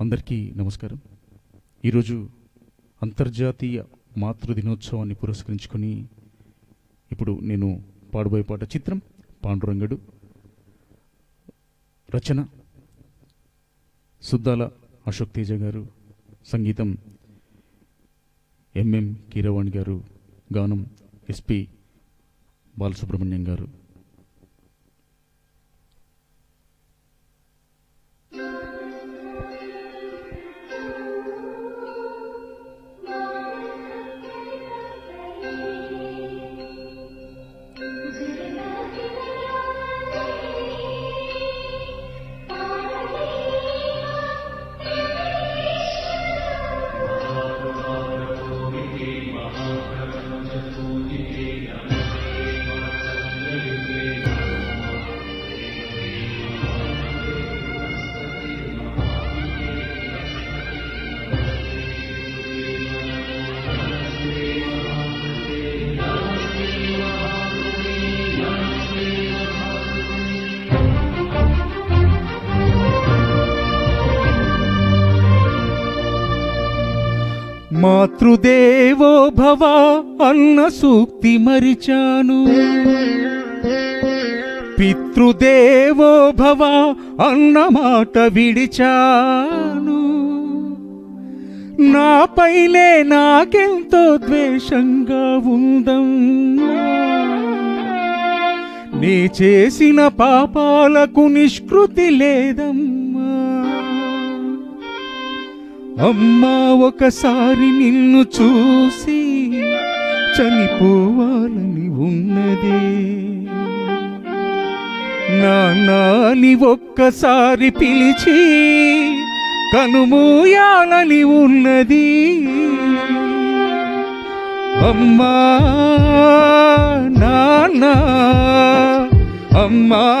అందరికీ నమస్కారం. ఈరోజు అంతర్జాతీయ మాతృ దినోత్సవాన్ని పురస్కరించుకొని ఇప్పుడు నేను పాడబోయే పాట చిత్రం పాండురంగడు. రచన సుద్దాల అశోక్ తేజ గారు. సంగీతం ఎంఎం కీరవాణి గారు. గానం ఎస్పి బాలసుబ్రహ్మణ్యం గారు. మాతృదేవో భవ అన్న సూక్తి మరిచాను. పితృదేవో భవ అన్న మాట విడిచాను. నాపైనే నాకెంతో ద్వేషంగా ఉందమ్మా. నీ చేసిన పాపాలకు నిష్కృతి లేదమ్మా. అమ్మా ఒకసారి నిన్ను చూసి చనిపోవాలని ఉన్నదే. నానాని ఒక్కసారి పిలిచి కనుమూయాలని ఉన్నది. అమ్మా నాన్న అమ్మా.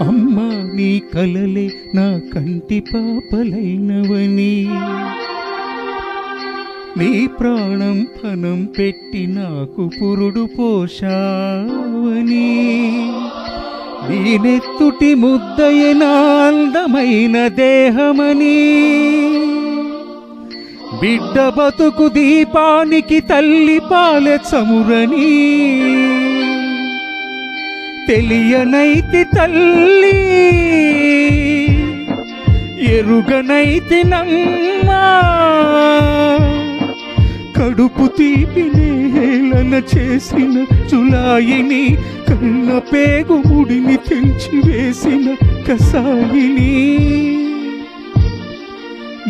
అమ్మా నీ కలలే నా కంటి పాపలైనవని. నీ ప్రాణం ఫనం పెట్టి నాకు పురుడు పోషావని నేనెత్తుటి ముద్దయన అందమైన దేహమని. బిడ్డ బతుకు దీపానికి తల్లి పాలె చమురని. తెలియనైతి తల్లి ఎరుగనైతి నమ్మా. కడుపు తీపినే హేళన చేసిన చులాయిని కన్న పేగు ముడిని తెంచి వేసిన కసాయిని.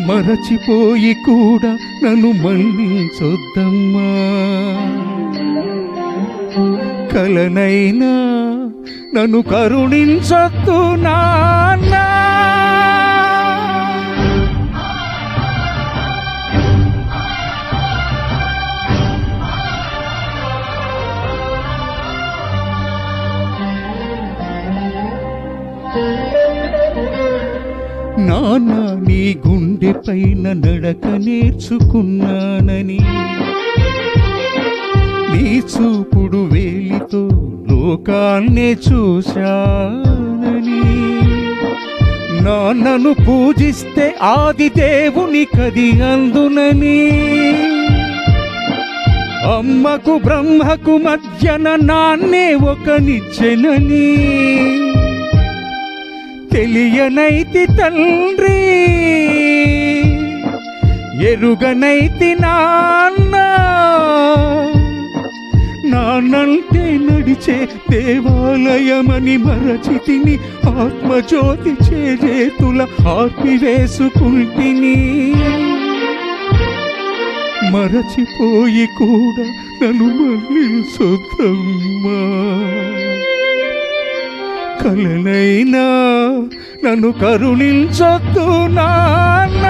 మరచిపోయి కూడా నన్ను మన్నించొద్దమ్మా. కలనైనా నన్ను కరుణించొద్దు నాన్న. నాన్న నీ గుండె పైన నడక నేర్చుకున్నానని. నీ చూపుడు వే లోకాన్ని చూశానని. నాన్నను పూజిస్తే ఆది దేవుని కది అందునని. అమ్మకు బ్రహ్మకు మధ్యన నాన్నే ఒక నిచ్చెనని తెలియనైతి తండ్రి ఎరుగనైతి నాన్న. నాన్నంటే నడిచే దేవాలయమని మరచితిని ఆత్మజ్యోతి చేతుల ఆర్పివేసుకుంటిని మరచిపోయి కూడా నన్ను మళ్ళించొద్దమ్మా. కలనైనా నన్ను కరుణించొద్దు నాన్న.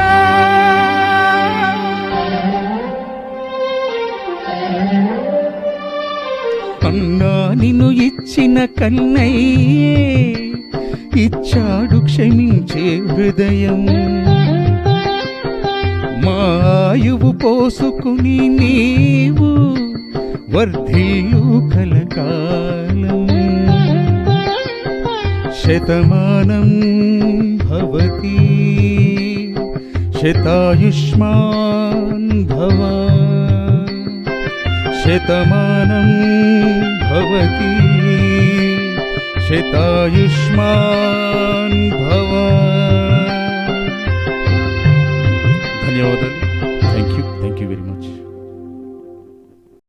నిన్ను ఇచ్చిన కన్నయ్యే ఇచ్చాడు క్షమించే హృదయం. మాయువు పోసుకుని నీవు వర్ధిల్లు కలకాలం శతమానం భవతి శతాయుష్మాన్ భవ. శతమానం भवति शितायुष्मान्